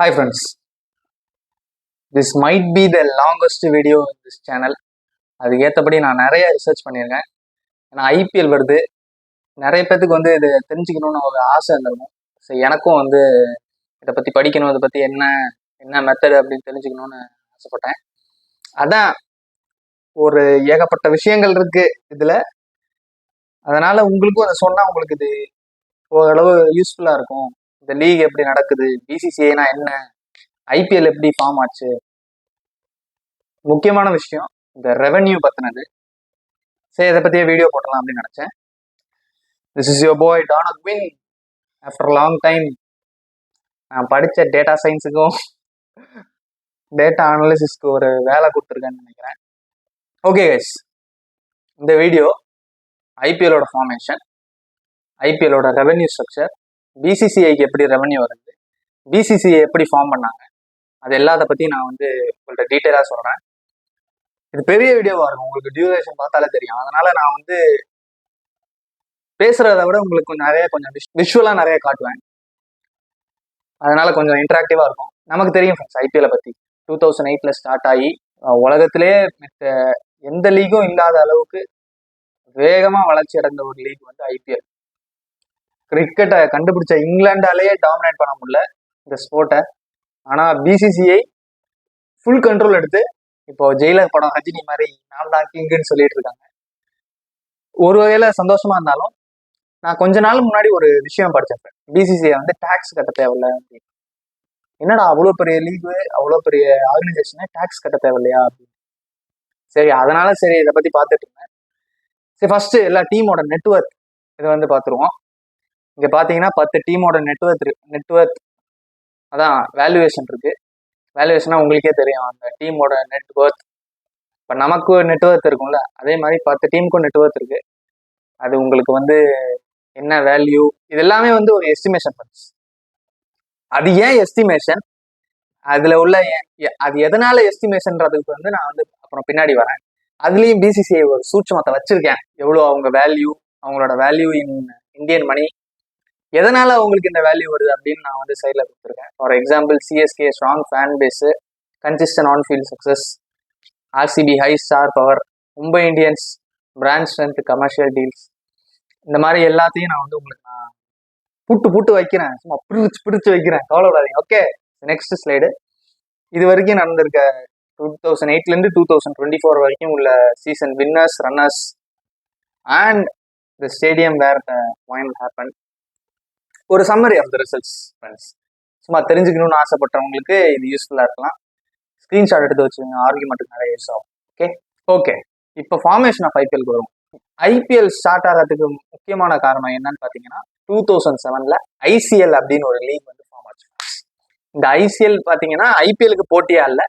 Hi friends, this might be the longest video in this channel. அதுக்கு ஏற்றபடி நான் நிறைய ரிசர்ச் பண்ணியிருக்கேன். ஏன்னா ஐபிஎல் வருது. நிறைய பேர்த்துக்கு வந்து இது தெரிஞ்சுக்கணும்னு ஒரு ஆசை இருந்திருக்கும். ஸோ எனக்கும் வந்து இதை பற்றி படிக்கணும் இதை பற்றி என்ன என்ன மெத்தடு அப்படின்னு தெரிஞ்சுக்கணும்னு ஆசைப்பட்டேன். அதான் ஒரு ஏகப்பட்ட விஷயங்கள் இருக்குது இதில். அதனால் உங்களுக்கும் அதை சொன்னால் உங்களுக்கு இது ஓரளவு யூஸ்ஃபுல்லாக இருக்கும். இந்த லீக் எப்படி நடக்குது? பிசிசிஐனா என்ன? ஐபிஎல் எப்படி ஃபார்ம் ஆச்சு? முக்கியமான விஷயம் இந்த ரெவென்யூ பத்தினது. சரி இதை பத்தியே வீடியோ போட்டலாம் அப்படின்னு நினைச்சேன். This is your boy Don win after long time நான் படித்த டேட்டா சயின்ஸுக்கும் டேட்டா அனாலிசிஸ்க்கு ஒரு வேலை கொடுத்துருக்கேன்னு நினைக்கிறேன். ஓகே கைஸ் இந்த வீடியோ ஐபிஎலோட ஃபார்மேஷன் ஐபிஎலோட ரெவென்யூ ஸ்ட்ரக்சர் பிசிசிஐக்கு எப்படி ரெவன்யூ வருது? பிசிசிஐ எப்படி ஃபார்ம் பண்ணாங்க? அது எல்லாத்த பற்றி நான் வந்து உங்கள்கிட்ட டீட்டெயிலாக சொல்கிறேன் இது பெரிய வீடியோவாக இருக்கும். உங்களுக்கு டியூரேஷன் பார்த்தாலே தெரியும். அதனால நான் வந்து பேசுறத விட உங்களுக்கு கொஞ்சம் நிறைய கொஞ்சம் விஷுவலாக நிறைய காட்டுவேன். அதனால கொஞ்சம் இன்ட்ராக்டிவாக இருக்கும். நமக்கு தெரியும் ஃப்ரெண்ட்ஸ் ஐபிஎல்லை பற்றி டூ தௌசண்ட் எயிட்ல ஸ்டார்ட் ஆகி அஹ் உலகத்திலே எந்த லீகும் இல்லாத அளவுக்கு வேகமாக வளர்ச்சி அடைந்த ஒரு லீக் வந்து ஐபிஎல் கிரிக்கெட்டை கண்டுபிடிச்ச இங்கிலாண்டாலேயே டாமினேட் பண்ண முடியல இந்த ஸ்போர்ட்டை ஆனால் பிசிசிஐ ஃபுல் கண்ட்ரோல் எடுத்து இப்போ ஜெயிலர் படம் ரஜினி மாதிரி நான் தான் கிங்குன்னு சொல்லிட்டு இருக்காங்க. ஒரு வகையில் சந்தோஷமா இருந்தாலும் நான் கொஞ்ச நாள் முன்னாடி ஒரு விஷயம் படிச்சேன் பிசிசிஐ வந்து டேக்ஸ் கட்ட தேவையில்ல. அப்படின்னு என்னடா அவ்வளோ பெரிய லீகு அவ்வளோ பெரிய ஆர்கனைசேஷனை டேக்ஸ் கட்ட தேவையில்லையா? அப்படின்னு சரி அதனால சரி இதை பற்றி பார்த்துட்டு இருந்தேன். சரி ஃபர்ஸ்ட் எல்லா டீமோட நெட்ஒர்க் இதை வந்து பார்த்துருவோம். இங்கே பார்த்தீங்கன்னா பத்து டீமோட நெட்ஒர்க் நெட்ஒர்க் அதான் வேல்யூவேஷன் இருக்கு. வேல்யூவேஷனாக உங்களுக்கே தெரியும். அந்த டீமோட நெட்ஒர்க் இப்போ நமக்கு நெட்ஒர்க் இருக்கும்ல. அதே மாதிரி பத்து டீமுக்கும் நெட்ஒர்க் இருக்கு. அது உங்களுக்கு வந்து என்ன வேல்யூ இது எல்லாமே வந்து ஒரு எஸ்டிமேஷன் ஃபண்ட்ஸ் அது ஏன் எஸ்டிமேஷன் அதில் உள்ள அது எதனால எஸ்டிமேஷன்றதுக்கு வந்து நான் வந்து அப்புறம் பின்னாடி வரேன். அதுலேயும் பிசிசிஐ ஒரு சூட்சமத்தை வச்சிருக்கேன். எவ்வளோ அவங்க வேல்யூ அவங்களோட வேல்யூ இன் இந்தியன் மணி எதனால அவங்களுக்கு இந்த வேல்யூ வருது அப்படின்னு நான் வந்து சைடில் கொடுத்துருக்கேன். For example CSK strong fan base consistent on field success RCB high star power Mumbai Indians brand strength commercial deals இந்த மாதிரி எல்லாத்தையும் நான் வந்து உங்களுக்கு நான் புட்டு புட்டு வைக்கிறேன். சும்மா பிரிச்சு பிரிச்சு வைக்கிறேன். கவலைப்படாதீங்க. ஓகே நெக்ஸ்ட் ஸ்லைடு இது வரைக்கும் நடந்திருக்க டூ தௌசண்ட் எயிட்லேருந்து டூ தௌசண்ட் டுவெண்ட்டி ஃபோர் வரைக்கும் உள்ள season winners runners and the stadium where the final happen ஒரு summary of the results friends சும்மா தெரிஞ்சுக்கணும்னு ஆசைப்பட்டவங்களுக்கு இது யூஸ்ஃபுல்லாக இருக்கலாம். ஸ்க்ரீன்ஷாட் எடுத்து வச்சுக்கோங்க. ஆர்குமெண்ட்டுக்கு நிறைய யூஸ் ஆகும். ஓகே ஓகே இப்போ ஃபார்மேஷன் ஆஃப் ஐபிஎல் வரும் ஐபிஎல் ஸ்டார்ட் ஆகிறதுக்கு முக்கியமான காரணம் என்னன்னு பார்த்தீங்கன்னா டூ தௌசண்ட் செவனில் ஐசிஎல் அப்படின்னு ஒரு லீக் வந்து ஃபார்ம் ஆச்சு இந்த ஐசிஎல் பார்த்தீங்கன்னா ஐபிஎலுக்கு போட்டியா இல்லை.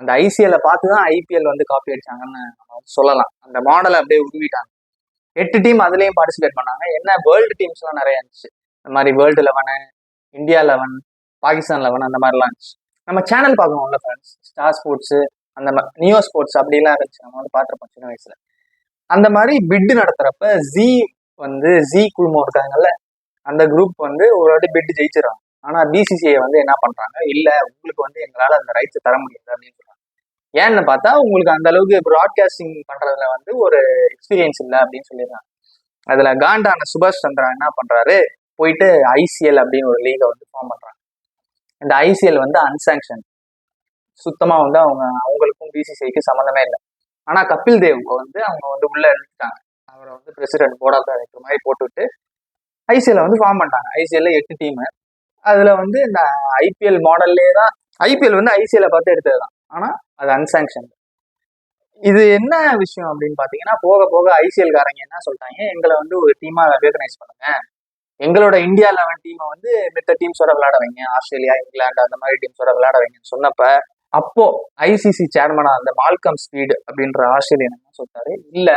அந்த ஐசிஎல்லை பார்த்து தான் ஐபிஎல் வந்து காப்பி அடிச்சாங்கன்னு நம்ம வந்து சொல்லலாம். அந்த மாடலை அப்படியே உருவிட்டாங்க. எட்டு டீம் அதுலேயும் பார்ட்டிசிபேட் பண்ணாங்க. என்ன வேர்ல்டு டீம்ஸ்லாம் நிறைய இருந்துச்சு. இந்த மாதிரி world eleven India eleven Pakistan eleven அந்த மாதிரிலாம் இருந்துச்சு. நம்ம சேனல் பார்க்கணும்ல ஃப்ரெண்ட்ஸ் ஸ்டார் ஸ்போர்ட்ஸு அந்த மாதிரி நியோ ஸ்போர்ட்ஸ் அப்படிலாம் இருந்துச்சு. நம்ம வந்து பார்த்துருப்போம் சின்ன வயசுல. அந்த மாதிரி பிட்டு நடத்துறப்ப ஜி வந்து ஜி குழுமம் இருக்காங்கல்ல அந்த குரூப் வந்து ஒரு வாட்டி பிட்டு ஜெயிச்சிடறாங்க ஆனால் பிசிசிஐ வந்து என்ன பண்ணுறாங்க இல்லை உங்களுக்கு வந்து எங்களால் அந்த ரைட்ஸை தர முடியாது அப்படின்னு சொல்கிறாங்க ஏன்னு பார்த்தா உங்களுக்கு அந்த அளவுக்கு ப்ராட்காஸ்டிங் பண்ணுறதுல வந்து ஒரு எக்ஸ்பீரியன்ஸ் இல்லை அப்படின்னு சொல்லிடுறாங்க. அதில் காண்டான சுபாஷ் சந்திரா என்ன பண்ணுறாரு போயிட்டு ஐசிஎல் அப்படின்னு ஒரு லீகை வந்து ஃபார்ம் பண்றாங்க. இந்த ஐசிஎல் வந்து அன்சாங்ஷன் சுத்தமா வந்து அவங்க அவங்களுக்கும் பிசிசிஐக்கு சம்மந்தமே இல்லை. ஆனா கபில் தேவ் வந்து அவங்க வந்து உள்ள எடுத்துட்டாங்க அவரை வந்து பிரசிடென்ட் போர்ட் ஆஃப் டைரக்டர் மாதிரி போட்டுவிட்டு ஐசிஎல்ல வந்து ஃபார்ம் பண்ணிட்டாங்க. ஐசிஎல்ல எட்டு டீமு அதுல வந்து இந்த ஐபிஎல் மாடல்லே தான் ஐபிஎல் வந்து ஐசிஎல்ல பார்த்து எடுத்தது தான் ஆனா அது அன்சாங்ஷன் இது என்ன விஷயம் அப்படின்னு பாத்தீங்கன்னா போக போக ஐசிஎல் காரங்க என்ன சொல்லிட்டாங்க? எங்களை வந்து ஒரு டீமா ரெகனைஸ் பண்ணுங்க. எங்களோட இந்தியா லெவன் டீமை வந்து மித்த டீம்ஸோட விளையாட வைங்க. ஆஸ்திரேலியா இங்கிலாந்து அந்த மாதிரி டீம்ஸோட விளையாட வைங்கன்னு சொன்னப்ப அப்போ ஐசிசி சேர்மனா அந்த மால்கம் ஸ்பீடு அப்படின்ற ஆஸ்திரேலியன் என்ன சொல்லிட்டாரு? இல்ல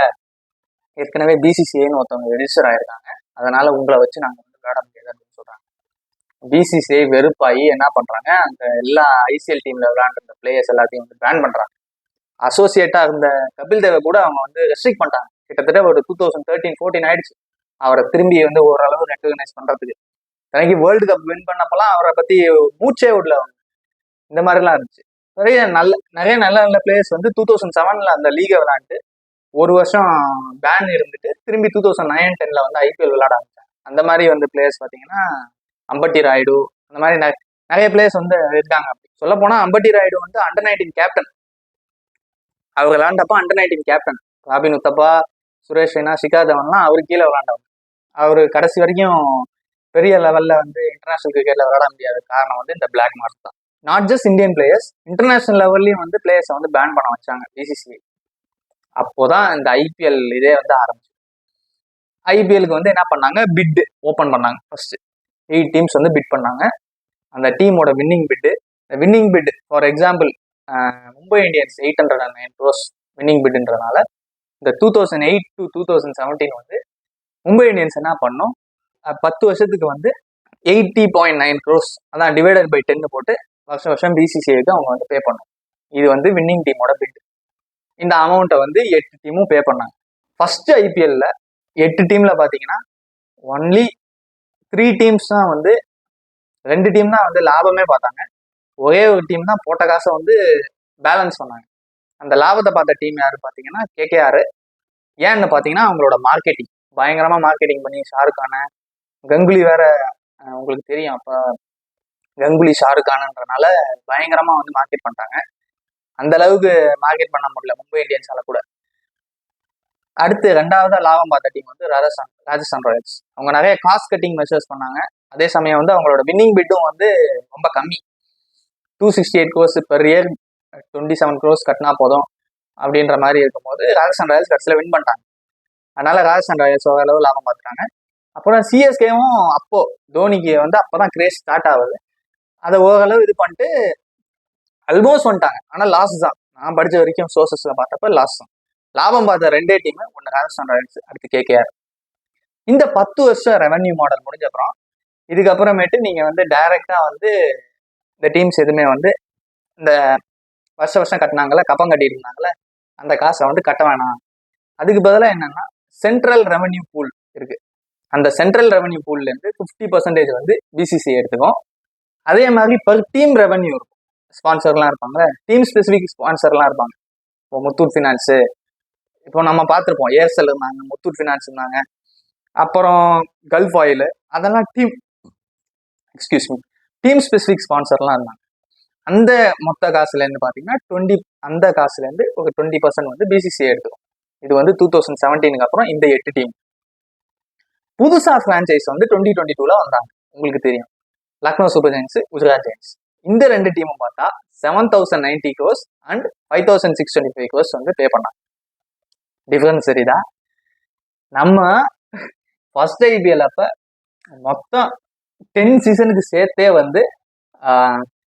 ஏற்கனவே பிசிசிஐன்னு ஒருத்தவங்க ரெஜிஸ்டர் ஆயிருக்காங்க. அதனால உங்களை வச்சு நாங்க வந்து விளையாட முடியாது அப்படின்னு சொல்றாங்க. பிசிசிஐ வெறுப்பாகி என்ன பண்றாங்க? அந்த எல்லா ஐசிஎல் டீம்ல விளையாண்டுருந்த பிளேயர்ஸ் எல்லாத்தையும் வந்து பேன் பண்றாங்க. அசோசியேட்டா இருந்த கபில் தேவை கூட அவங்க வந்து ரெஸ்ட்ரிக்ட் பண்ணிட்டாங்க. கிட்டத்தட்ட ஒரு டூ தௌசண்ட் தேர்ட்டீன் ஃபோர்டீன் ஆயிடுச்சு. அவரை திரும்பி வந்து ஓரளவு ரெக்கக்னைஸ் பண்றதுக்கு. எனக்கு வேர்ல்டு கப் வின் பண்ணப்பெல்லாம் அவரை பத்தி மூச்சே விடல அவங்க. இந்த மாதிரிலாம் இருந்துச்சு. நிறைய நல்ல நிறைய நல்ல நல்ல பிளேயர்ஸ் வந்து டூ தௌசண்ட் செவனில் அந்த லீகை விளாண்டு ஒரு வருஷம் பேன் இருந்துட்டு திரும்பி டூ தௌசண்ட் நைன் டென்ல வந்து ஐபிஎல் விளாட ஆரம்பிச்சாங்க. அந்த மாதிரி வந்து பிளேயர்ஸ் பார்த்தீங்கன்னா அம்பட்டி ராயுடு அந்த மாதிரி நிறைய பிளேயர்ஸ் வந்து இருக்காங்க சொல்ல போனா அம்பட்டி ராயுடு வந்து அண்டர் நைன்டீன் கேப்டன் அவர் விளாண்டப்ப under nineteen captain Robin Uthappa Suresh Raina Shikhar தவன்லாம் அவர் கீழே விளாண்டவங்க அவர் கடைசி வரைக்கும் பெரிய லெவலில் வந்து இன்டர்நேஷனல் கிரிக்கெட்டில் விளையாட முடியாத காரணம் வந்து இந்த பிளாக் மார்க் தான். Not just Indian players international லெவல்லையும் வந்து பிளேயர்ஸை வந்து பேன் பண்ண வச்சாங்க பிசிசிஐ அப்போதான் இந்த ஐபிஎல் இதே வந்து ஆரம்பிச்சு ஐபிஎலுக்கு வந்து என்ன பண்ணாங்க? பிட் ஓப்பன் பண்ணாங்க ஃபர்ஸ்ட் எயிட் டீம்ஸ் வந்து பிட் பண்ணாங்க. அந்த டீமோட வின்னிங் பிட்டு இந்த winning bid for example Mumbai Indians eight hundred and nine crores winning பிட்டுன்றதுனால இந்த two thousand eight to two thousand seventeen வந்து மும்பை இந்தியன்ஸ் என்ன பண்ணோம் பத்து வருஷத்துக்கு வந்து எயிட்டி பாயிண்ட் நைன் க்ரோஸ் அதான் டிவைடட் பை டென்னு போட்டு வருஷம் வருஷம் பிசிசிஐக்கு அவங்க வந்து பே பண்ணணும். இது வந்து வின்னிங் டீமோட பிட் இந்த அமௌண்ட்டை வந்து எட்டு டீமும் பே பண்ணாங்க. ஃபர்ஸ்ட் ஐபிஎல்ல எட்டு டீம்ல பார்த்தீங்கன்னா ஒன்லி த்ரீ டீம்ஸ் தான் வந்து ரெண்டு டீம் தான் வந்து லாபமே பார்த்தாங்க. ஒரே ஒரு டீம் தான் போட்ட காசை வந்து பேலன்ஸ் பண்ணாங்க. அந்த லாபத்தை பார்த்த டீம் யாரு பார்த்தீங்கன்னா கேகேஆர் ஏன்னு பார்த்தீங்கன்னா அவங்களோட மார்க்கெட்டிங் பயங்கரமா மார்க்கெட்டிங் பண்ணி ஷாருக்கான கங்குலி வேற உங்களுக்கு தெரியும். அப்போ கங்குலி ஷாருக்கானன்றனால பயங்கரமாக பயங்கரமா வந்து மார்க்கெட் பண்ணிட்டாங்க. அந்த அளவுக்கு மார்க்கெட் பண்ண முடியல மும்பை இந்தியன்ஸால கூட. அடுத்து ரெண்டாவதா லாபம் பார்த்த டீம் வந்து ராஜஸ்தான் ராஜஸ்தான் ராயல்ஸ். அவங்க நிறைய காஸ்ட் கட்டிங் மெஷர்ஸ் பண்ணாங்க. அதே சமயம் வந்து அவங்களோட வின்னிங் பிட்டும் வந்து ரொம்ப கம்மி. Two sixty eight crores per year twenty seven crores கட்டினா போதும். அப்படின்ற மாதிரி இருக்கும்போது ராஜஸ்தான் ராயல்ஸ் கடைசியில் வின் பண்ணிட்டாங்க. அதனால ராஜஸ்தான் ராயல்ஸ் ஓரளவு லாபம் பார்த்துட்டாங்க அப்புறம் சிஎஸ்கேவும் அப்போ தோனிக்கு வந்து அப்போதான் கிரேஸ் ஸ்டார்ட் ஆகுது. அதை ஓரளவு இது பண்ணிட்டு அல்மோஸ்ட் வந்துட்டாங்க. ஆனால் லாஸ் தான். நான் படித்த வரைக்கும் சோர்சஸ்ல பார்த்தப்ப லாஸ் தான். லாபம் பார்த்த ரெண்டே டீமு ஒன்று ராஜஸ்தான் ராயல்ஸ் அடுத்து கேகேஆர் இந்த பத்து வருஷம் ரெவன்யூ மாடல் முடிஞ்ச அப்புறம் இதுக்கப்புறமேட்டு நீங்கள் வந்து டைரெக்டாக வந்து இந்த டீம்ஸ் எதுவுமே வந்து இந்த வருஷ வருஷம் கட்டினாங்கல்ல கப்பம் கட்டிட்டு இருந்தாங்கல்ல அந்த காசை வந்து கட்ட வேணாம். அதுக்கு பதிலாக என்னன்னா சென்ட்ரல் ரெவன்யூ பூல் இருக்கு. அந்த சென்ட்ரல் ரெவன்யூ பூல்ல இருந்து ஃபிஃப்டி பர்சன்டேஜ் வந்து பிசிசி எடுத்துக்கும் அதே மாதிரி பர் டீம் ரெவன்யூ இருக்கும். ஸ்பான்சர்லாம் இருப்பாங்க டீம் ஸ்பெசிஃபிக் ஸ்பான்சர்லாம் இருப்பாங்க. இப்போ முத்தூட் ஃபினான்ஸு இப்போ நம்ம பார்த்துருப்போம் ஏர்செல் இருந்தாங்க முத்தூட் ஃபினான்ஸ் இருந்தாங்க. அப்புறம் கல்ஃப் ஆயில் அதெல்லாம் team excuse me team specific ஸ்பான்சர்லாம் இருந்தாங்க. அந்த மொத்த காசுலேருந்து பார்த்தீங்கன்னா டுவெண்ட்டி அந்த காசுலேருந்து ஒரு டுவெண்ட்டி பர்சன்ட் வந்து பிசிசி எடுத்துக்கும் இது வந்து டூ தௌசண்ட் செவன்டீனுக்கு அப்புறம் இந்த எட்டு டீம் புதுசா ஃப்ரான்ச்சைஸ் வந்து டுவெண்ட்டி டுவெண்ட்டி டூல வந்தாங்க. உங்களுக்கு தெரியும். Lucknow super giants Gujarat giants. இந்த ரெண்டு டீமும் பார்த்தா seven thousand ninety crores and five thousand six twenty five crores வந்து பே பண்ணாங்க. டிஃபரன்ஸ் சரிதா? நம்ம ஃபர்ஸ்ட் ஐபிஎல் அப்ப மொத்தம் டென் சீசனுக்கு சேர்த்தே வந்து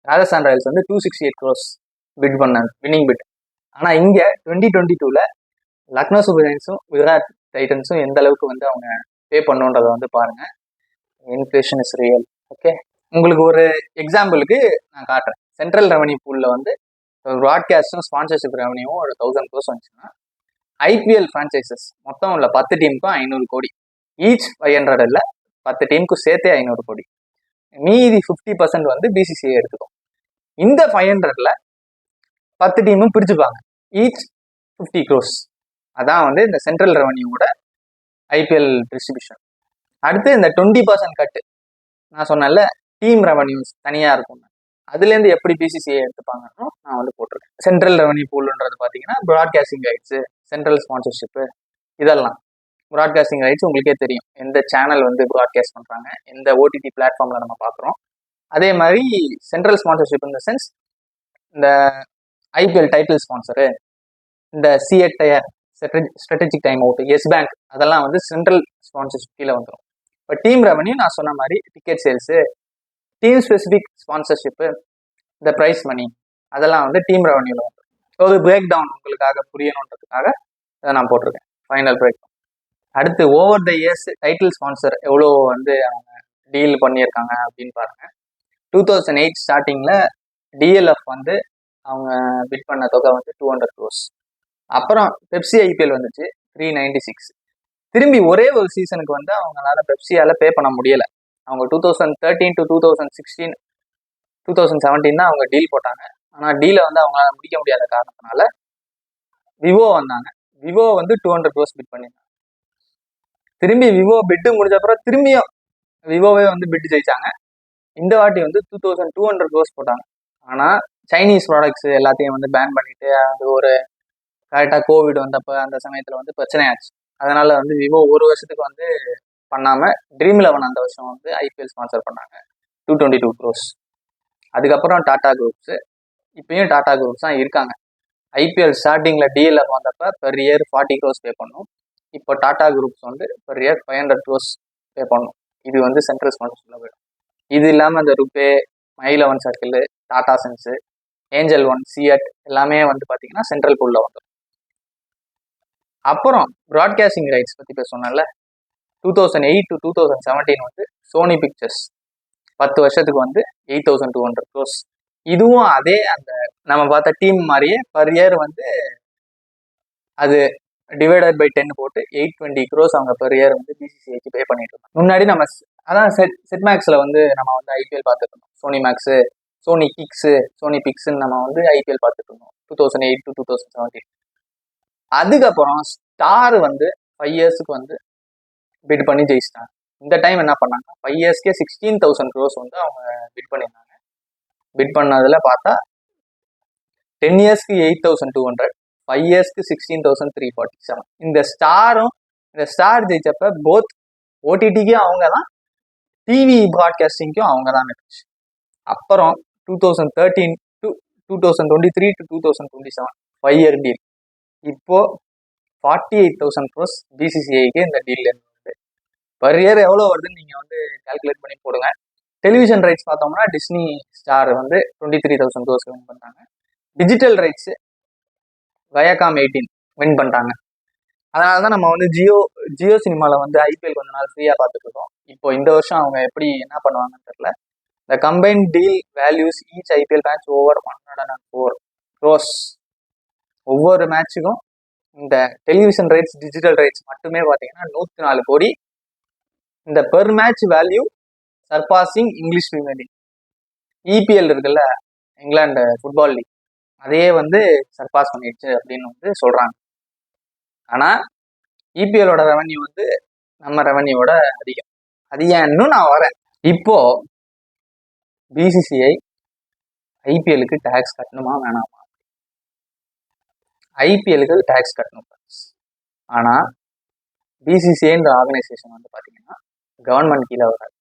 ராஜஸ்தான் ராயல்ஸ் வந்து two sixty eight crores bid பண்ணாங்க வின்னிங் பிட் ஆனால் இங்கே டுவெண்ட்டி டுவெண்ட்டி டூவில் லக்னோ சூப்பர் ஜெயின்ஸும் குஜராத் டைட்டன்ஸும் எந்த அளவுக்கு வந்து அவங்க பே பண்ணுன்றதை வந்து பாருங்க. இன்ஃபிளேஷன் இஸ் ரியல் ஓகே உங்களுக்கு ஒரு எக்ஸாம்பிளுக்கு நான் காட்டுறேன். சென்ட்ரல் ரெவன்யூ பூலில் வந்து ப்ராட்காஸ்டும் ஸ்பான்சர்ஷிப் ரெவன்யூவும் ஒரு தௌசண்ட் க்ரோஸ் வந்துச்சுன்னா ஐபிஎல் ஃப்ரான்ச்சைசஸ் மொத்தம் உள்ள பத்து டீமுக்கும் ஐநூறு கோடி. ஈச் ஃபைவ் ஹண்ட்ரட் இல்லை பத்து டீமுக்கும் சேர்த்தே ஐநூறு கோடி. மீதி ஃபிஃப்டி பர்சன்ட் வந்து பிசிசிஐ எடுத்துக்கும். இந்த ஃபைவ் ஹண்ட்ரடில் பத்து டீமும் பிரிச்சுப்பாங்க. ஈச் ஃபிஃப்டி க்ரோஸ் அதான் வந்து இந்த சென்ட்ரல் ரெவன்யூவோட ஐபிஎல் டிஸ்ட்ரிபியூஷன் அடுத்து இந்த டுவெண்ட்டி பர்சன்ட் கட்டு நான் சொன்னேன்ல டீம் ரெவன்யூஸ் தனியாக இருக்கும். அதுலேருந்து எப்படி பிசிசிஐ எடுத்துப்பாங்கன்னு நான் வந்து போட்டிருக்கேன். சென்ட்ரல் ரெவன்யூ பூல்ன்றது பார்த்தீங்கன்னா ப்ராட்காஸ்டிங் ரைட்ஸு சென்ட்ரல் ஸ்பான்சர்ஷிப்பு இதெல்லாம். ப்ராட்காஸ்டிங் ரைட்ஸ் உங்களுக்கே தெரியும். எந்த சேனல் வந்து ப்ராட்காஸ்ட் பண்ணுறாங்க எந்த ஓடிடி பிளாட்ஃபார்மில் நம்ம பார்க்குறோம். அதே மாதிரி சென்ட்ரல் ஸ்பான்சர்ஷிப் இந்த சென்ஸ் இந்த ஐபிஎல் டைட்டில் ஸ்பான்சரு இந்த CEAT tyre strategic time out Yes Bank அதெல்லாம் வந்து சென்ட்ரல் ஸ்பான்சர்ஷிப் கீழே வந்துடும் இப்போ டீம் ரெவன்யூ நான் சொன்ன மாதிரி ticket sales team specific sponsorship இந்த ப்ரைஸ் மணி அதெல்லாம் வந்து டீம் ரெவன்யூவில் வந்துடும் ஒரு பிரேக் டவுன் உங்களுக்காக புரியணுன்றதுக்காக இதை நான் போட்டிருக்கேன். ஃபைனல் பிரேக் அடுத்து over the years title sponsor எவ்வளோ வந்து அவங்க டீல் பண்ணியிருக்காங்க அப்படின்னு பாருங்க. டூ தௌசண்ட் எயிட் ஸ்டார்டிங்கில் டிஎல்எஃப் வந்து அவங்க பிட் பண்ண தொகை வந்து டூ ஹண்ட்ரட் க்ரோஸ் அப்புறம் பெப்சி ஐபிஎல் வந்துச்சு த்ரீ நைன்டி சிக்ஸ் திரும்பி ஒரே ஒரு சீசனுக்கு வந்து அவங்களால பெப்சியால பே பண்ண முடியல. அவங்க two thousand thirteen to two thousand sixteen two thousand seventeen தான் அவங்க டீல் போட்டாங்க. ஆனால் டீலை வந்து அவங்களால முடிக்க முடியாத காரணத்தினால விவோ வந்தாங்க. விவோ வந்து டூ ஹண்ட்ரட் க்ரோஸ் பிட் பண்ணியிருந்தாங்க திரும்பி விவோ பிட்டு முடிஞ்ச அப்புறம் திரும்பியும் விவோவே வந்து பிட்டு ஜெயிச்சாங்க. இந்த வாட்டி வந்து two thousand two hundred crores போட்டாங்க. ஆனால் சைனீஸ் ப்ராடக்ட்ஸ் எல்லாத்தையும் வந்து பேன் பண்ணிட்டு அது ஒரு கரெக்டாக கோவிட் வந்தப்போ அந்த சமயத்தில் வந்து பிரச்சனையாச்சு. அதனால வந்து விவோ ஒரு வருஷத்துக்கு வந்து பண்ணாமல் ட்ரீம் லெவன் அந்த வருஷம் வந்து ஐபிஎல் ஸ்பான்சர் பண்ணாங்க. டூ டுவெண்ட்டி டூ க்ரோஸ் அதுக்கப்புறம் டாடா குரூப்ஸு இப்பயும் டாடா குரூப்ஸ் தான் இருக்காங்க. ஐபிஎல் ஸ்டார்டிங்கில் டிஎல்எஃப் வந்தப்போ per year forty crores pay பண்ணும். இப்போ டாடா குரூப்ஸ் வந்து per year five hundred crores pay பண்ணும். இது வந்து சென்ட்ரல் ஸ்பான்சர்ஷிப்பில் போயிடும். இது இல்லாமல் இந்த RuPay my eleven circle Tata sense angel one CEAT எல்லாமே வந்து பார்த்தீங்கன்னா சென்ட்ரல் பூலில் வந்துடும் அப்புறம் ப்ராட்காஸ்டிங் ரைட்ஸ் பற்றி பேசணும்ல two thousand eight to two thousand seventeen வந்து சோனி பிக்சர்ஸ் பத்து வருஷத்துக்கு வந்து eight thousand two hundred crores இதுவும் அதே அந்த நம்ம பார்த்த டீம் மாதிரியே பர் இயர் வந்து அது டிவைடட் பை டென் போட்டு எயிட் டுவெண்ட்டி க்ரோஸ் அவங்க பெர் இயர் வந்து பிசிசிஐக்கு பே பண்ணிட்டு இருந்தோம் முன்னாடி நம்ம அதான் செட் செட் மேக்ஸில் வந்து நம்ம வந்து ஐபிஎல் பார்த்துருந்தோம் Sony max Sony kix Sony பிக்ஸுன்னு நம்ம வந்து ஐபிஎல் பார்த்துட்டு இருந்தோம். Two thousand eight to two thousand seventeen அதுக்கப்புறம் ஸ்டார் வந்து ஃபைவ் இயர்ஸுக்கு வந்து பிட் பண்ணி ஜெயிச்சிட்டாங்க. இந்த டைம் என்ன பண்ணாங்க? ஃபைவ் இயர்ஸ்க்கே சிக்ஸ்டீன் தௌசண்ட் க்ரோஸ் வந்து அவங்க பிட் பண்ணியிருந்தாங்க. பிட் பண்ணதில் பார்த்தா டென் இயர்ஸ்க்கு eight thousand two hundred five இயர்ஸ்க்கு sixteen thousand three forty seven இந்த ஸ்டாரும் இந்த ஸ்டார் ஜெயிச்சப்ப போத் ஓடிடிக்கும் அவங்க தான் டிவி ப்ராட்காஸ்டிங்க்கும் அவங்க தான் இருந்துச்சு அப்புறம் two thousand thirteen to two thousand twenty three to two thousand twenty seven five year deal இப்போ ஃபார்ட்டி எயிட் தௌசண்ட் க்ரோஸ் பிசிசிஐக்கு இந்த டீல் வருது பர் இயர் எவ்வளோ வருதுன்னு நீங்கள் வந்து கால்குலேட் பண்ணி போடுங்க. டெலிவிஷன் ரைட்ஸ் பார்த்தோம்னா டிஸ்னி ஸ்டார் வந்து twenty three thousand crores win பண்ணுறாங்க digital rights Viacom eighteen win பண்ணிட்டாங்க. அதனால தான் நம்ம வந்து ஜியோ ஜியோ சினிமாவில் வந்து ஐபிஎல் கொஞ்ச நாள் ஃப்ரீயாக பார்த்துட்ருக்கோம் இப்போ இந்த வருஷம் அவங்க எப்படி என்ன பண்ணுவாங்கன்னு தெரில இந்த combine deal values each IPL match over one hundred and four crores ஒவ்வொரு மேட்சுக்கும் இந்த டெலிவிஷன் ரைட்ஸ் டிஜிட்டல் ரைட்ஸ் மட்டுமே பார்த்தீங்கன்னா நூற்றி நாலு கோடி. இந்த per match value surpassing English Premier League EPL இருக்குல்ல இங்கிலாந்து ஃபுட்பால் லீக் அதையே வந்து சர்பாஸ் பண்ணிடுச்சு அப்படின்னு வந்து சொல்கிறாங்க ஆனால் இபிஎலோட ரெவன்யூ வந்து நம்ம ரெவன்யூவோட அதிகம். அது ஏன்னு நான் வரேன். இப்போ பிசிசிஐ ஐபிஎலுக்கு டேக்ஸ் கட்டணுமா வேணாமா? ஐபிஎலுக்கு டேக்ஸ் கட்டணும் ஆனால் பிசிசிஐன்ற ஆர்கனைசேஷன் வந்து பார்த்தீங்கன்னா கவர்மெண்ட் கீழே வராது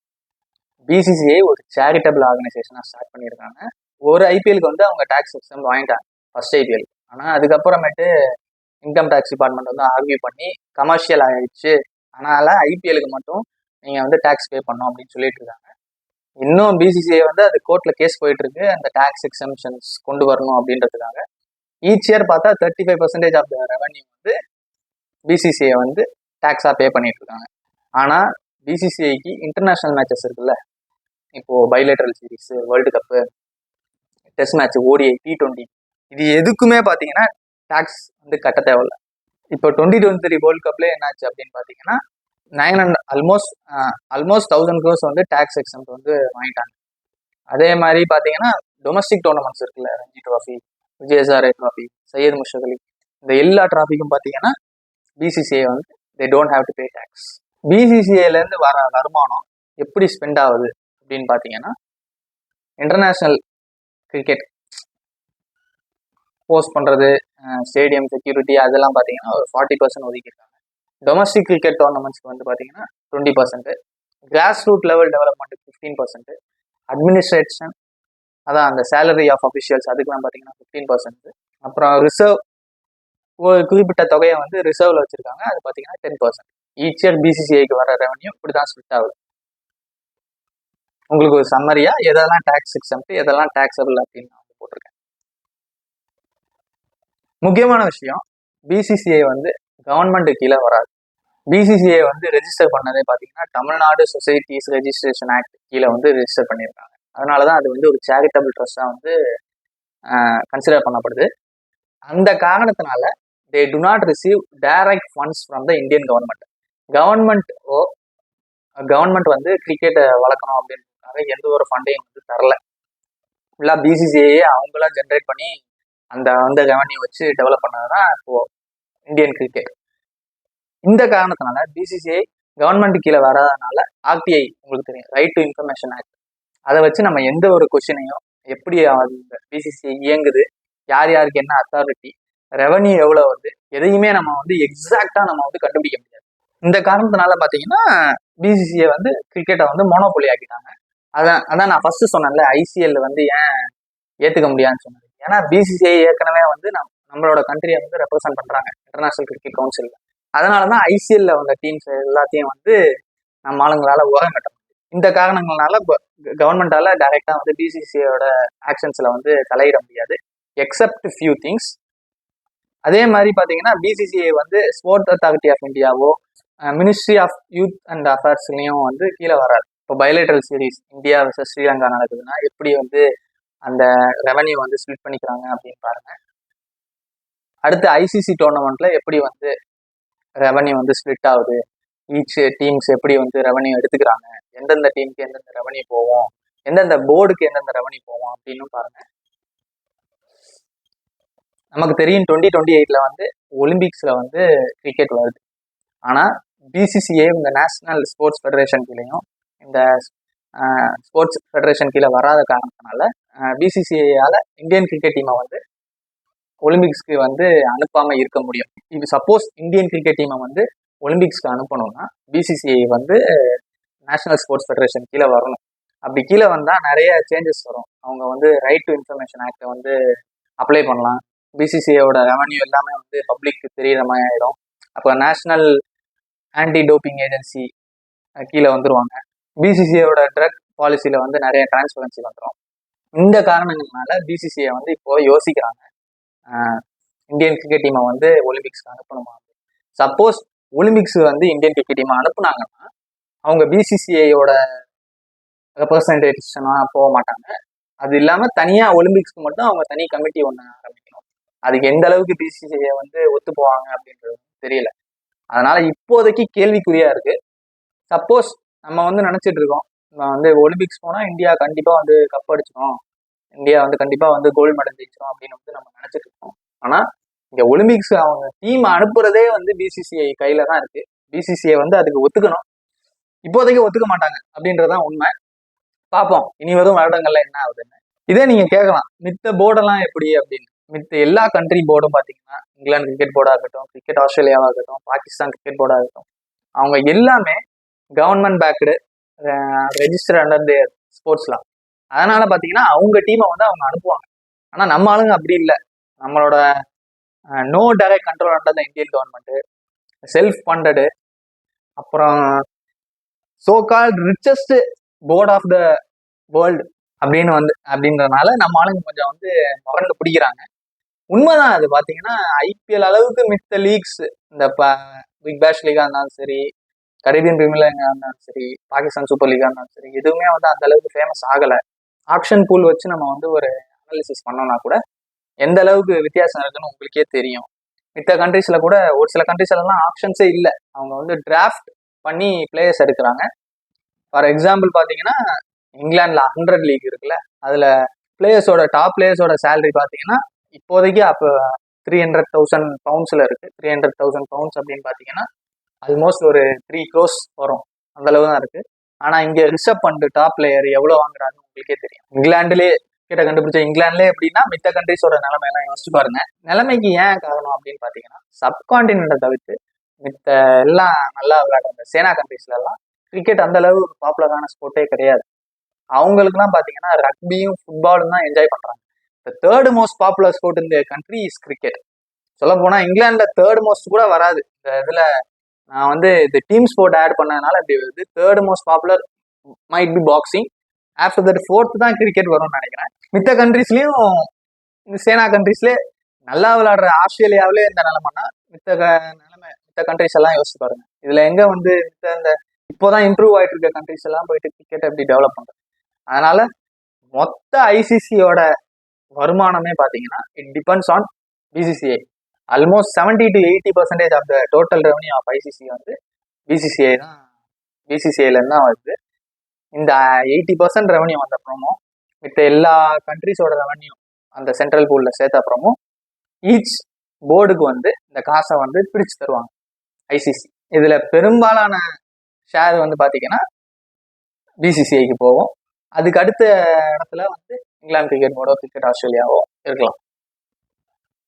பிசிசிஐ ஒரு சேரிட்டபிள் ஆர்கனைசேஷனாக ஸ்டார்ட் பண்ணியிருக்காங்க ஒரு ஐபிஎலுக்கு வந்து அவங்க டேக்ஸ் எக்ஸாம் வாங்கிட்டாங்க ஃபர்ஸ்ட் ஐபிஎல். ஆனால் அதுக்கப்புறமேட்டு இன்கம் டேக்ஸ் டிபார்ட்மெண்ட் வந்து ஆர்கியூ பண்ணி கமர்ஷியல் ஆகிடுச்சு அதனால் ஐபிஎலுக்கு மட்டும் நீங்கள் வந்து டேக்ஸ் பே பண்ணணும் அப்படின்னு சொல்லிட்டு இருக்காங்க. இன்னும் பிசிசிஐ வந்து அது கோர்ட்டில் கேஸ் போயிட்டுருக்கு அந்த டேக்ஸ் எக்ஸம்ஷன்ஸ் கொண்டு வரணும் அப்படின்றதுக்காக. ஈச் இயர் பார்த்தா thirty five percentage of the revenue வந்து பிசிசிஐ வந்து டேக்ஸாக பே பண்ணிட்டு இருக்காங்க. ஆனால் பிசிசிஐக்கு இன்டர்நேஷ்னல் மேட்சஸ் இருக்குல்ல. இப்போ bilateral series world cup test match ODI T twenty இது எதுக்குமே பார்த்தீங்கன்னா டேக்ஸ் வந்து கட்ட தேவையில்ல. இப்போ டுவெண்ட்டி டுவெண்ட்டி த்ரீ வேர்ல்டு கப்ல என்னாச்சு அப்படின்னு பார்த்தீங்கன்னா nine hundred almost almost thousand crores வந்து டேக்ஸ் எக்ஸம்ட் வந்து வாங்கிட்டாங்க. அதே மாதிரி பார்த்தீங்கன்னா டொமஸ்டிக் டோர்னமெண்ட்ஸ் இருக்குல்ல ரஞ்சி ட்ராஃபி விஜயசாரே ட்ராஃபி சையத் முஷக் அலி. இந்த எல்லா ட்ராஃபிக்கும் பார்த்தீங்கன்னா பிசிசிஐ வந்து they don't have to pay tax பிசிசிஐலேருந்து வர வருமானம் எப்படி ஸ்பெண்ட் ஆகுது அப்படின்னு பார்த்தீங்கன்னா இன்டர்நேஷ்னல் கிரிக்கெட் போஸ்ட் பண்ணுறது ஸ்டேடியம் செக்யூரிட்டி அதெல்லாம் பார்த்தீங்கன்னா ஒரு ஃபார்ட்டி பர்சன்ட் ஒதுக்கியிருக்காங்க. டொமஸ்டிக் கிரிக்கெட் டோர்னமெண்ட்ஸ்க்கு வந்து பார்த்தீங்கன்னா twenty percent grass root level development fifteen percent administration அதான் அந்த சேலரி ஆஃப் அஃபிஷியல்ஸ் அதுக்கெல்லாம் பார்த்தீங்கன்னா ஃபிஃப்டீன் பர்சன்ட் அப்புறம் ரிசர்வ் ஒரு குறிப்பிட்ட தொகையை வந்து ரிசர்வ்ல வச்சிருக்காங்க. அது பார்த்தீங்கன்னா டென் பர்சன்ட் ஈச் இயர் பிசிசிஐக்கு வர ரெவன்யூ இப்படி தான் ஸ்பிட் ஆகுது. உங்களுக்கு ஒரு சம்மரியா எதெல்லாம் டேக்ஸ் எக்ஸம்ட் எதெல்லாம் டேக்ஸபிள் அப்படின்னு நான் வந்து போட்டிருக்கேன். முக்கியமான விஷயம் பிசிசிஐ வந்து கவர்மெண்ட் கீழே வராது. பிசிசிஐ வந்து ரெஜிஸ்டர் பண்ணதே பார்த்தீங்கன்னா தமிழ்நாடு சொசைட்டிஸ் ரெஜிஸ்ட்ரேஷன் ஆக்ட் கீழே வந்து ரெஜிஸ்டர் பண்ணியிருக்காங்க. அதனால தான் அது வந்து ஒரு சேரிட்டபிள் ட்ரஸ்ட்டாக வந்து கன்சிடர் பண்ணப்படுது. அந்த காரணத்தினால they do not receive direct funds from the Indian government government O government வந்து கிரிக்கெட்டை வளர்க்கணும் அப்படின்றதுக்காக எந்த ஒரு ஃபண்டையும் வந்து தரல. ஃபுல்லாக பிசிசிஐயே அவங்களாம் ஜென்ரேட் பண்ணி அந்த அந்த ரெவன்யூ வச்சு டெவலப் பண்ணது தான் இப்போ இந்தியன் கிரிக்கெட் இந்த காரணத்தினால பிசிசிஐ கவர்மெண்ட் கீழே வராதனால ஆர்டிஐ உங்களுக்கு தெரியும் ரைட் டு இன்ஃபர்மேஷன் ஆக்ட் அதை வச்சு நம்ம எந்த ஒரு கொஷினையும் எப்படி அந்த பிசிசிஐ இயங்குது யார் யாருக்கு என்ன அத்தாரிட்டி ரெவன்யூ எவ்வளோ வருது எதையுமே நம்ம வந்து எக்ஸாக்டாக நம்ம வந்து கண்டுபிடிக்க முடியாது. இந்த காரணத்தினால பார்த்தீங்கன்னா பிசிசிஐ வந்து கிரிக்கெட்டை வந்து மோனோபொலி ஆக்கிட்டாங்க. அதான் அதான் நான் ஃபர்ஸ்ட் சொன்னேன்ல ஐசிஎல் வந்து ஏன் ஏற்றுக்க முடியாதுன்னு சொன்னது ஏன்னா பிசிசிஐ ஏற்கனவே வந்து நம் நம்மளோட கண்ட்ரியை வந்து ரெப்ரசென்ட் பண்ணுறாங்க இன்டர்நேஷனல் கிரிக்கெட் கவுன்சிலில் அதனால தான் ஐசிஎல்ல வந்த டீம்ஸ் எல்லாத்தையும் வந்து நம்ம ஆளுங்களால் உரம் கட்ட இந்த காரணங்களால கவர்மெண்டால டைரக்டா வந்து பிசிசிஐயோட ஆக்ஷன்ஸ்ல வந்து தலையிட முடியாது. எக்ஸப்ட் ஃபியூ திங்ஸ் அதே மாதிரி பார்த்தீங்கன்னா பிசிசிஐ வந்து ஸ்போர்ட் அத்தாரிட்டி ஆஃப் இந்தியாவோ மினிஸ்ட்ரி ஆஃப் யூத் அண்ட் அஃபேர்ஸ்லையும் வந்து கீழே வராது. இப்போ bilateral series India versus Sri Lanka நடக்குதுன்னா எப்படி வந்து அந்த ரெவன்யூ வந்து ஸ்பிளிட் பண்ணிக்கிறாங்க அப்படின்னு பாருங்க. அடுத்து ஐசிசி டோர்னமெண்ட்ல எப்படி வந்து ரெவன்யூ வந்து ஸ்ப்ளிட் ஆகுது? ஈச் டீம்ஸ் எப்படி வந்து ரெவன்யூ எடுத்துக்கிறாங்க? எந்தெந்த டீமுக்கு எந்தெந்த ரெவன்யூ போவோம் எந்தெந்த போர்டுக்கு எந்தெந்த ரெவன்யூ போவோம் அப்படின்னு பாருங்க. நமக்கு தெரியும் டுவெண்ட்டி டுவெண்ட்டி எயிட்ல வந்து ஒலிம்பிக்ஸ்ல வந்து கிரிக்கெட் வருது. ஆனால் பிசிசிஏ இந்த நேஷனல் ஸ்போர்ட்ஸ் ஃபெடரேஷன் கீழேயும் இந்த ஸ்போர்ட்ஸ் ஃபெடரேஷன் கீழே வராத காரணத்தினால பிசிசிஐயால் இந்தியன் கிரிக்கெட் டீமை வந்து ஒலிம்பிக்ஸ்க்கு வந்து அனுப்பாமல் இருக்க முடியும். இப்போ சப்போஸ் இந்தியன் கிரிக்கெட் டீமை வந்து ஒலிம்பிக்ஸ்க்கு அனுப்பணும்னா பிசிசிஐ வந்து நேஷனல் ஸ்போர்ட்ஸ் ஃபெடரேஷன் கீழே வரணும். அப்படி கீழே வந்தால் நிறைய சேஞ்சஸ் வரும். அவங்க வந்து ரைட் டு இன்ஃபர்மேஷன் ஆக்டை வந்து அப்ளை பண்ணலாம். பிசிசிஐயோட ரெவன்யூ எல்லாமே வந்து பப்ளிக்கு தெரியிற மாதிரி ஆயிடும். அப்போ நேஷ்னல் ஆன்டி டோப்பிங் ஏஜென்சி கீழே வந்துருவாங்க. பிசிசிஐயோட ட்ரக் பாலிசியில் வந்து நிறைய டிரான்ஸ்பரன்சி வந்துடும் இந்த காரணங்கள்னால பிசிசிஐ வந்து இப்போ யோசிக்கிறாங்க. இந்தியன் கிரிக்கெட் டீமை வந்து ஒலிம்பிக்ஸ்க்கு அனுப்பணுமா? சப்போஸ் ஒலிம்பிக்ஸ் வந்து இந்தியன் கிரிக்கெட் டீமை அனுப்புனாங்கன்னா அவங்க பிசிசிஐயோட ரெப்ரசன்டேஷனாக போக மாட்டாங்க. அது இல்லாமல் தனியாக ஒலிம்பிக்ஸ்க்கு மட்டும் அவங்க தனி கமிட்டி ஒன்று ஆரம்பிக்கணும். அதுக்கு எந்த அளவுக்கு பிசிசிஐ வந்து ஒத்து போவாங்க அப்படின்றது தெரியல. அதனால இப்போதைக்கு கேள்விக்குறியா இருக்கு. சப்போஸ் நம்ம வந்து நினைச்சிட்டு இருக்கோம். நம்ம வந்து ஒலிம்பிக்ஸ் போனால் இந்தியா கண்டிப்பாக வந்து கப் அடிச்சிடும் இந்தியா வந்து கண்டிப்பாக வந்து கோல்டு மெடல் ஜெயிச்சிடும் அப்படின்னு வந்து நம்ம நினைச்சிட்டு இருக்கோம். ஆனால் இங்கே ஒலிம்பிக்ஸ் அவங்க டீம் அனுப்புறதே வந்து பிசிசிஐ கையில தான் இருக்கு. பிசிசிஐ வந்து அதுக்கு ஒத்துக்கணும். இப்போதைக்கு ஒத்துக்க மாட்டாங்க அப்படின்றதான் உண்மை. பார்ப்போம். இனி வரும் வருடங்கள்ல என்ன ஆகுதுன்னு. இதே நீங்க கேட்கலாம். மித்த போர்டெல்லாம் எப்படி அப்படின்னு. மித்த எல்லா கண்ட்ரி போர்டும் பாத்தீங்கன்னா இங்கிலாந்து கிரிக்கெட் போர்டாக இருக்கட்டும் கிரிக்கெட் ஆஸ்திரேலியாவாக இருக்கட்டும் பாகிஸ்தான் கிரிக்கெட் போர்டாக இருக்கட்டும் அவங்க எல்லாமே government backed register under their ஸ்போர்ட்ஸ்லாம் அதனால பாத்தீங்கன்னா அவங்க டீமை வந்து அவங்க அனுப்புவாங்க. ஆனா நம்ம ஆளுங்க அப்படி இல்லை. நம்மளோட no direct control under the Indian government self funded அப்புறம் so called richest board of the world அப்படின்னு வந்து அப்படின்றனால நம்ம ஆளுங்க கொஞ்சம் வந்து முரண்டு பிடிக்கிறாங்க. உண்மைதான் அது. பார்த்தீங்கன்னா ஐபிஎல் அளவுக்கு மித்த லீக்ஸ் இந்த பிக் பேஷ் லீகா இருந்தாலும் சரி கரீபியன் பிரீமியர் லீகா இருந்தாலும் சரி பாகிஸ்தான் சூப்பர் லீகா இருந்தாலும் சரி எதுவுமே வந்து அந்த அளவுக்கு ஃபேமஸ் ஆகலை. ஆப்ஷன் பூல் வச்சு நம்ம வந்து ஒரு அனாலிசிஸ் பண்ணோம்னா கூட எந்த அளவுக்கு வித்தியாசம் இருக்குன்னு உங்களுக்கே தெரியும். மித்த கண்ட்ரீஸில் கூட ஒரு சில கண்ட்ரீஸ்ல எல்லாம் ஆப்ஷன்ஸே இல்லை. அவங்க வந்து டிராஃப்ட் பண்ணி பிளேயர்ஸ் எடுக்கிறாங்க. ஃபார் எக்ஸாம்பிள் பார்த்தீங்கன்னா இங்கிலாந்தில் ஹண்ட்ரட் லீக் இருக்குல்ல அதில் பிளேயர்ஸோட டாப் பிளேயர்ஸோட சேலரி பார்த்தீங்கன்னா இப்போதைக்கு அப்போ த்ரீ ஹண்ட்ரட் தௌசண்ட் பவுண்ட்ஸில் இருக்குது த்ரீ ஹண்ட்ரட் தௌசண்ட் பவுண்ட்ஸ் அப்படின்னு பார்த்தீங்கன்னா ஆல்மோஸ்ட் ஒரு த்ரீ க்ரோஸ் வரும். அந்த அளவு தான் இருக்குது ஆனால் இங்கே ரிஷப் பண்ட் டாப் பிளேயர் எவ்வளோ வாங்குறாங்க உங்களுக்கே தெரியும். இங்கிலாந்துலேயே கிட்ட கண்டுபிடிச்ச இங்கிலாந்துலேயே எப்படின்னா மித்த கண்ட்ரிஸோட நிலைமையெல்லாம் யோசிச்சு பாருங்க. நிலைமைக்கு ஏன் காரணம் அப்படின்னு பார்த்தீங்கன்னா சப்கான்டினென்ட்டை தவிர்த்து மித்த எல்லாம் நல்லா விளையாடுற சேனா கண்ட்ரீஸ்ல எல்லாம் கிரிக்கெட் அந்த அளவு பாப்புலரான ஸ்போர்ட்டே கிடையாது. அவங்களுக்குலாம் பாத்தீங்கன்னா ரக்பியும் ஃபுட்பாலும் தான் என்ஜாய் பண்றாங்க. இந்த தேர்ட் மோஸ்ட் பாப்புலர் ஸ்போர்ட் இந்த கண்ட்ரி இஸ் கிரிக்கெட் சொல்ல போனா இங்கிலாந்துல தேர்ட் மோஸ்ட் கூட வராது. இந்த இதுல நான் வந்து இந்த டீம் ஸ்போர்ட் ஆட் பண்ணதுனால அப்படி வருது. Third most popular might be boxing after that fourth தான் கிரிக்கெட் வரும்னு நினைக்கிறேன். மித்த கண்ட்ரீஸ்லயும் சேனா கண்ட்ரீஸ்லேயே நல்லா விளையாடுற ஆஸ்திரேலியாவிலே இந்த நிலமன்னா மித்த மற்ற கண்ட்ரிஸ் எல்லாம் யோசிச்சு பாருங்க. இதுல எங்க வந்து மித்த இந்த இப்போதான் இம்ப்ரூவ் ஆயிட்டு இருக்க கண்ட்ரிஸ் எல்லாம் போயிட்டு கிரிக்கெட் எப்படி டெவலப் பண்றது? அதனால மொத்த ஐசிசியோட வருமானமே பாத்தீங்கன்னா it depends on BCCI almost seventy to eighty percentage of the total revenue of ICC வந்து பிசிசிஐ தான் பிசிசிஐல தான் வருது. இந்த எயிட்டி பர்சன்ட் ரெவன்யூ வந்த அப்புறமும் மித்த எல்லா கண்ட்ரிஸோட ரெவன்யூ அந்த சென்ட்ரல் பூலில் சேர்த்த அப்புறமும் ஈச் போர்டுக்கு வந்து இந்த காசை வந்து பிரித்து தருவாங்க. ஐசிசி இதில் பெரும்பாலான ஷேர் வந்து பார்த்தீங்கன்னா பிசிசிஐக்கு போகும். அதுக்கு அடுத்த இடத்துல வந்து இங்கிலாந்து கிரிக்கெட் போர்டோ கிரிக்கெட் ஆஸ்திரேலியாவோ இருக்கலாம்.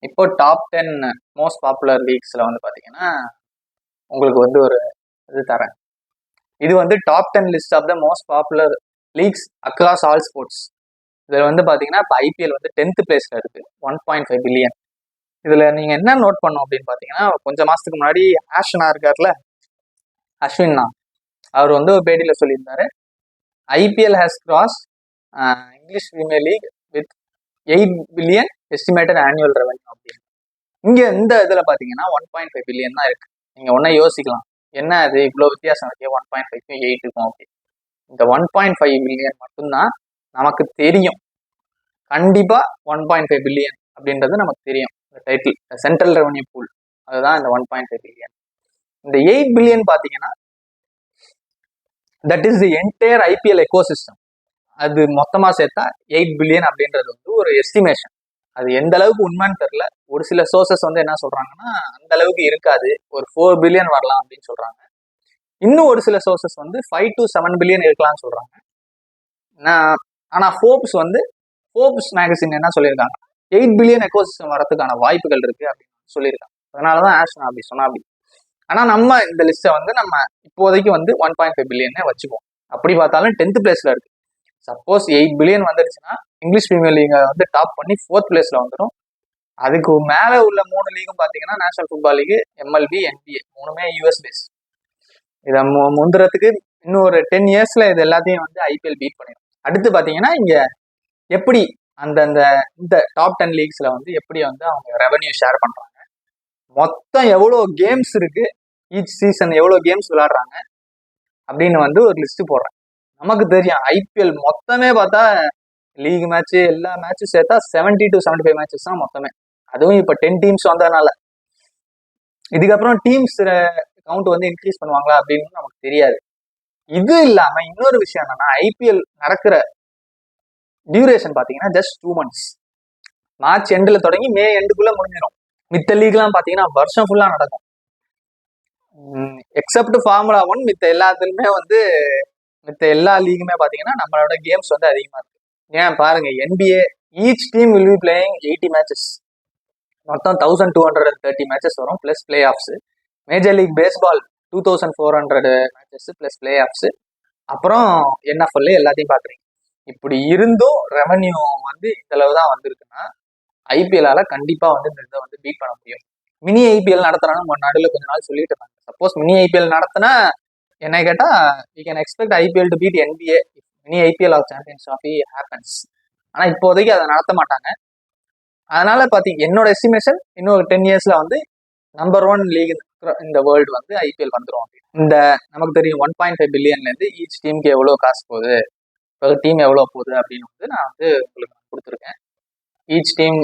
இப்போ டாப் டென் மோஸ்ட் பாப்புலர் லீக்ஸில் வந்து பார்த்தீங்கன்னா உங்களுக்கு வந்து ஒரு இது தரேன். இது வந்து top ten list of the most popular leagues across all sports இதில் வந்து பார்த்தீங்கன்னா இப்போ ஐபிஎல் வந்து டென்த் பிளேஸில் இருக்குது ஒன் பாயிண்ட் ஃபைவ் பில்லியன் இதில் நீங்கள் என்ன நோட் பண்ணும் அப்படின்னு பார்த்தீங்கன்னா கொஞ்சம் மாதத்துக்கு முன்னாடி ஆஷனா இருக்கார்ல அஸ்வின்னா அவர் வந்து ஒரு பேட்டியில் சொல்லியிருந்தாரு. IPL has cross English Premier League with eight billion estimated annual revenue அப்படின்னு. இங்கே இந்த இதில் பார்த்தீங்கன்னா ஒன் பாயிண்ட் ஃபைவ் பில்லியன் தான் இருக்குது நீங்கள் ஒன்னே யோசிக்கலாம். என்ன அது இவ்வளோ வித்தியாசம் இருக்கு ஒன் பாயிண்ட் ஃபைவ்க்கும் எயிட்டுக்கும் அப்படின்னு. இந்த ஒன் பாயிண்ட் ஃபைவ் பில்லியன் மட்டும்தான் நமக்கு தெரியும். கண்டிப்பாக ஒன் பாயிண்ட் ஃபைவ் பில்லியன் அப்படின்றது நமக்கு தெரியும். டைட்டில் சென்ட்ரல் ரெவன்யூ பூல் அதுதான் இந்த ஒன் பாயிண்ட் ஃபைவ் பில்லியன் இந்த எயிட் பில்லியன் பார்த்தீங்கன்னா that is the entire IPL ecosystem அது மொத்தமாக சேர்த்தா எயிட் பில்லியன் அப்படின்றது வந்து ஒரு எஸ்டிமேஷன் அது எந்த அளவுக்கு உண்மைன்னு தெரில ஒரு சில சோர்சஸ் வந்து என்ன சொல்கிறாங்கன்னா அந்த அளவுக்கு இருக்காது. ஒரு ஃபோர் பில்லியன் வரலாம் அப்படின்னு சொல்கிறாங்க இன்னும் ஒரு சில சோர்சஸ் வந்து ஃபைவ் டு செவன் பில்லியன் இருக்கலாம்னு சொல்கிறாங்க நான் ஆனால் ஃபோப்ஸ் வந்து ஃபோப்ஸ் மேகசின் என்ன சொல்லியிருக்காங்க எயிட் பில்லியன் எக்கோசிஸ்டம் வரதுக்கான வாய்ப்புகள் இருக்கு அப்படின்னு சொல்லியிருக்காங்க. அதனால தான் ஆஷன் அப்படி சொன்னா அப்படி ஆனால் நம்ம இந்த லிஸ்ட்டை வந்து நம்ம இப்போதைக்கு வந்து ஒன் பாயிண்ட் ஃபைவ் பில்லியனே வச்சுப்போம் அப்படி பார்த்தாலும் டென்த் பிளேஸ்ல இருக்கு. சப்போஸ் எயிட் பில்லியன் வந்துருச்சுன்னா இங்கிலீஷ் பிரீமியர் லீகை வந்து டாப் பண்ணி ஃபோர்த் பிளேஸ்ல வந்துடும் அதுக்கு மேலே உள்ள மூணு லீகும் பார்த்தீங்கன்னா National Football League MLB NBA மூணுமே யூஎஸ் பேஸ் இதை மு- முந்துறதுக்கு இன்னும் ஒரு டென் இயர்ஸ்ல இது எல்லாத்தையும் வந்து ஐபிஎல் பீட் பண்ணிடும் அடுத்து பார்த்தீங்கன்னா இங்க எப்படி அந்தந்த இந்த டாப் டென் லீக்ஸ்ல வந்து எப்படி வந்து அவங்க ரெவன்யூ ஷேர் பண்றாங்க? மொத்தம் எவ்வளோ கேம்ஸ் இருக்கு? ஈச் சீசன் எவ்வளோ கேம்ஸ் விளாடுறாங்க அப்படின்னு வந்து ஒரு லிஸ்ட் போடுறேன். நமக்கு தெரியும் ஐபிஎல் மொத்தமே பார்த்தா லீக் மேட்ச்சு எல்லா மேட்சும் சேர்த்தா 70 டு 75 ஃபைவ் மேட்சஸ் தான் மொத்தமே. அதுவும் இப்போ டென் டீம்ஸ் வந்ததுனால. இதுக்கப்புறம் டீம்ஸ் கவுண்ட் வந்து இன்க்ரீஸ் பண்ணுவாங்களா அப்படின்னு நமக்கு தெரியாது. இது இல்லாமல் இன்னொரு விஷயம் என்னன்னா ஐபிஎல் நடக்கிற டியூரேஷன் பார்த்தீங்கன்னா ஜஸ்ட் டூ மந்த்ஸ் மார்ச் எண்டில் தொடங்கி மே எண்டுக்குள்ளே முடிஞ்சிடும் மித்த லீக்லாம் பார்த்தீங்கன்னா வருஷம் ஃபுல்லாக நடக்கும். எக்ஸப்ட் ஃபார்முலா ஒன் மித்த எல்லாத்துலையுமே வந்து மித்த எல்லா லீகுமே பார்த்தீங்கன்னா நம்மளோட கேம்ஸ் வந்து அதிகமாக இருக்கு. ஏன் பாருங்க NBA each team will be playing eighty matches மொத்தம் thousand two hundred and thirty matches வரும் plus play offs Major League Baseball two thousand four hundred matches plus play offs அப்புறம் என்எஃப்எல் எல்லாத்தையும் பார்க்குறீங்க இப்படி இருந்தும் ரெவன்யூ வந்து இந்த அளவு தான் வந்திருக்குன்னா ஐபிஎல்லால கண்டிப்பாக வந்து இந்த இதை வந்து பீட் பண்ண முடியும். மினி ஐபிஎல் நடத்துறான்னு உங்க நடுவில் கொஞ்ச நாள் சொல்லிட்டு இருந்தாங்க. சப்போஸ் மினி ஐபிஎல் நடத்தினா என்ன கேட்டால் we can expect IPL to beat NBA mini IPL of champions trophy happens ஆனால் இப்போதைக்கு அதை நடத்த மாட்டாங்க. அதனால பார்த்தீங்க என்னோட எஸ்டிமேஷன் இன்னொரு டென் இயர்ஸ்ல வந்து நம்பர் ஒன் லீக் இந்த வேர்ல்டு வந்து ஐபிஎல் வந்துடும் இந்த நமக்கு தெரியும் ஒன் பாயிண்ட் ஃபைவ் பில்லியன்லேருந்து ஈச் டீமுக்கு எவ்வளோ காசு போகுது? இப்போ டீம் எவ்வளோ போகுது அப்படின்னு வந்து நான் வந்து உங்களுக்கு கொடுத்துருக்கேன். Each team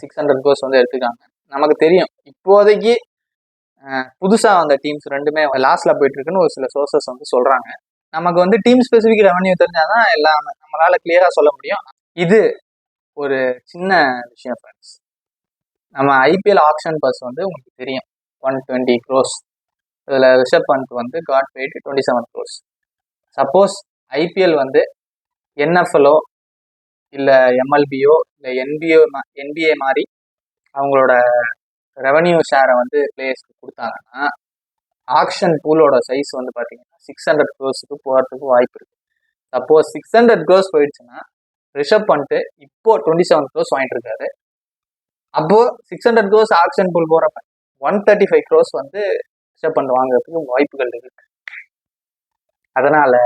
six hundred crores வந்து எடுத்துக்காங்க நமக்கு தெரியும். இப்போதைக்கு புதுசாக வந்த டீம்ஸ் ரெண்டுமே லாஸ்டில் போயிட்டுருக்குன்னு ஒரு சில சோர்சஸ் வந்து சொல்கிறாங்க நமக்கு வந்து டீம் ஸ்பெசிஃபிக் ரெவன்யூ தெரிஞ்சால் தான் எல்லாம் நம்மளால் கிளியராக சொல்ல முடியும். இது ஒரு சின்ன விஷயம் ஃப்ரெண்ட்ஸ் நம்ம ஐபிஎல் ஆப்ஷன் பஸ் வந்து உங்களுக்கு தெரியும். ஒன் டுவெண்ட்டி க்ரோஸ் இதில் ரிஷப் பண்ட் வந்து got paid twenty seven crores suppose IPL வந்து என்எஃப்எலோ இல்லை எம்எல்பியோ இல்லை என்பிஓ என்பிஏ மாதிரி அவங்களோட ரெவன்யூ ஷேரை வந்து பிளேயர்ஸ்க்கு கொடுத்தாங்கன்னா ஆக்ஷன் பூலோட சைஸ் வந்து பார்த்தீங்கன்னா சிக்ஸ் ஹண்ட்ரட் க்ரோஸ்க்கு போகிறதுக்கு வாய்ப்பு இருக்குது சப்போஸ் சிக்ஸ் ஹண்ட்ரட் க்ரோஸ் போயிடுச்சுன்னா ரிஷப் பண்ணிட்டு இப்போ டுவெண்ட்டி செவன் க்ரோஸ் வாங்கிட்டு இருக்காரு. அப்போது six hundred crores auction pool போகிறப்ப ஒன் தேர்ட்டி ஃபைவ் க்ரோஸ் வந்து ரிஷப் பண்ணிட்டு வாங்குறதுக்கு வாய்ப்புகள் இருக்குது அதனால்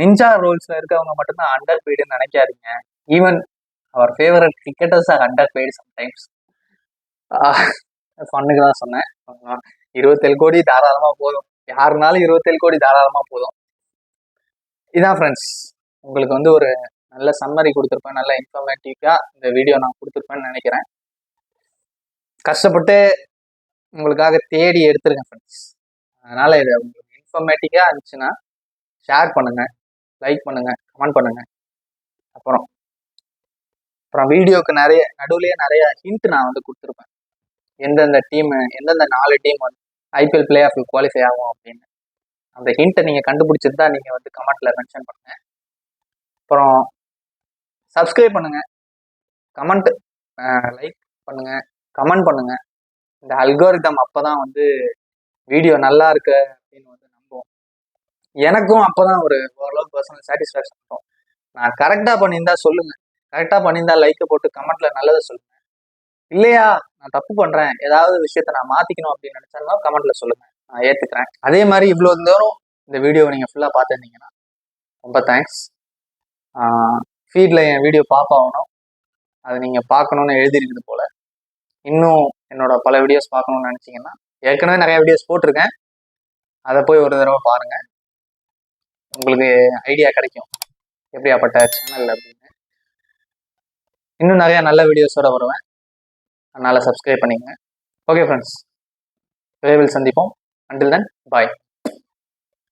நிஞ்சா ரோல்ஸ்ல இருக்கவங்க மட்டும்தான் அண்டர் பெய்டுன்னு நினைக்காதீங்க. Even our favourite cricketers are under paid sometimes ஃபன்னுக்கு தான் சொன்னேன். இருபத்தேழு கோடி தாராளமாக போதும். யாருனாலும் இருபத்தேழு கோடி தாராளமாக போதும். இதான் ஃப்ரெண்ட்ஸ் உங்களுக்கு வந்து ஒரு நல்ல சம்மரி கொடுத்துருப்பேன். நல்ல இன்ஃபர்மேட்டிவாக இந்த வீடியோ நான் கொடுத்துருப்பேன்னு நினைக்கிறேன். கஷ்டப்பட்டு உங்களுக்காக தேடி எடுத்துருங்க ஃப்ரெண்ட்ஸ் அதனால் இது உங்களுக்கு இன்ஃபர்மேட்டிக்காக இருந்துச்சுன்னா ஷேர் பண்ணுங்க. லைக் பண்ணுங்க கமெண்ட் பண்ணுங்க. அப்புறம் அப்புறம் வீடியோக்கு நிறைய நடுவுலேயே நிறைய ஹிண்ட் நான் வந்து கொடுத்துருப்பேன். எந்தெந்த டீம் எந்தெந்த நாலு டீம் வந்து ஐபிஎல் பிளே ஆஃப் குவாலிஃபை ஆகும் அப்படின்னு. அந்த ஹிண்ட்டை நீங்கள் கண்டுபிடிச்சிருந்தா நீங்கள் வந்து கமெண்ட்டில் மென்ஷன் பண்ணுங்க. அப்புறம் சப்ஸ்கிரைப் பண்ணுங்கள் கமெண்ட் லைக் பண்ணுங்கள் கமெண்ட் பண்ணுங்கள் இந்த அல்கோரிதம் அப்போ தான் வந்து வீடியோ நல்லா இருக்கு அப்படின்னு வந்து எனக்கும் அப்போதான் ஒரு ஓரளவுக்கு பர்சனல் சாட்டிஸ்ஃபேக்ஷன் இருக்கும். நான் கரெக்டாக பண்ணியிருந்தா சொல்லுங்க. கரெக்டாக பண்ணியிருந்தா லைக்கை போட்டு கமெண்ட்ல நல்லதை சொல்லுங்க. இல்லையா? நான் தப்பு பண்றேன். ஏதாவது விஷயத்த நான் மாத்திக்கணும் அப்படின்னு நினைச்சாலும் கமெண்ட்ல சொல்லுங்க. நான் ஏத்துக்கிறேன். அதே மாதிரி இவ்வளோ தூரம் இந்த வீடியோவை நீங்க ஃபுல்லா பார்த்துருந்தீங்கன்னா ரொம்ப தேங்க்ஸ் ஃபீட்ல என் வீடியோ பார்ப்பாகணும் அதை நீங்க பார்க்கணும்னு எழுதிருக்குது போல. இன்னும் என்னோட பல வீடியோஸ் பார்க்கணும்னு நினைச்சீங்கன்னா ஏற்கனவே நிறைய வீடியோஸ் போட்டிருக்கேன். அதை போய் ஒரு தடவை பாருங்க. உங்களுக்கு ஐடியா கிடைக்கும். எப்படியாப்பட்ட சேனல் அப்படின்னு. இன்னும் நிறையா நல்ல வீடியோஸோட வருவேன். அதனால் சப்ஸ்கிரைப் பண்ணிக்கங்க. ஓகே ஃப்ரெண்ட்ஸ் விரைவில் சந்திப்போம். அண்டில் தென் பாய்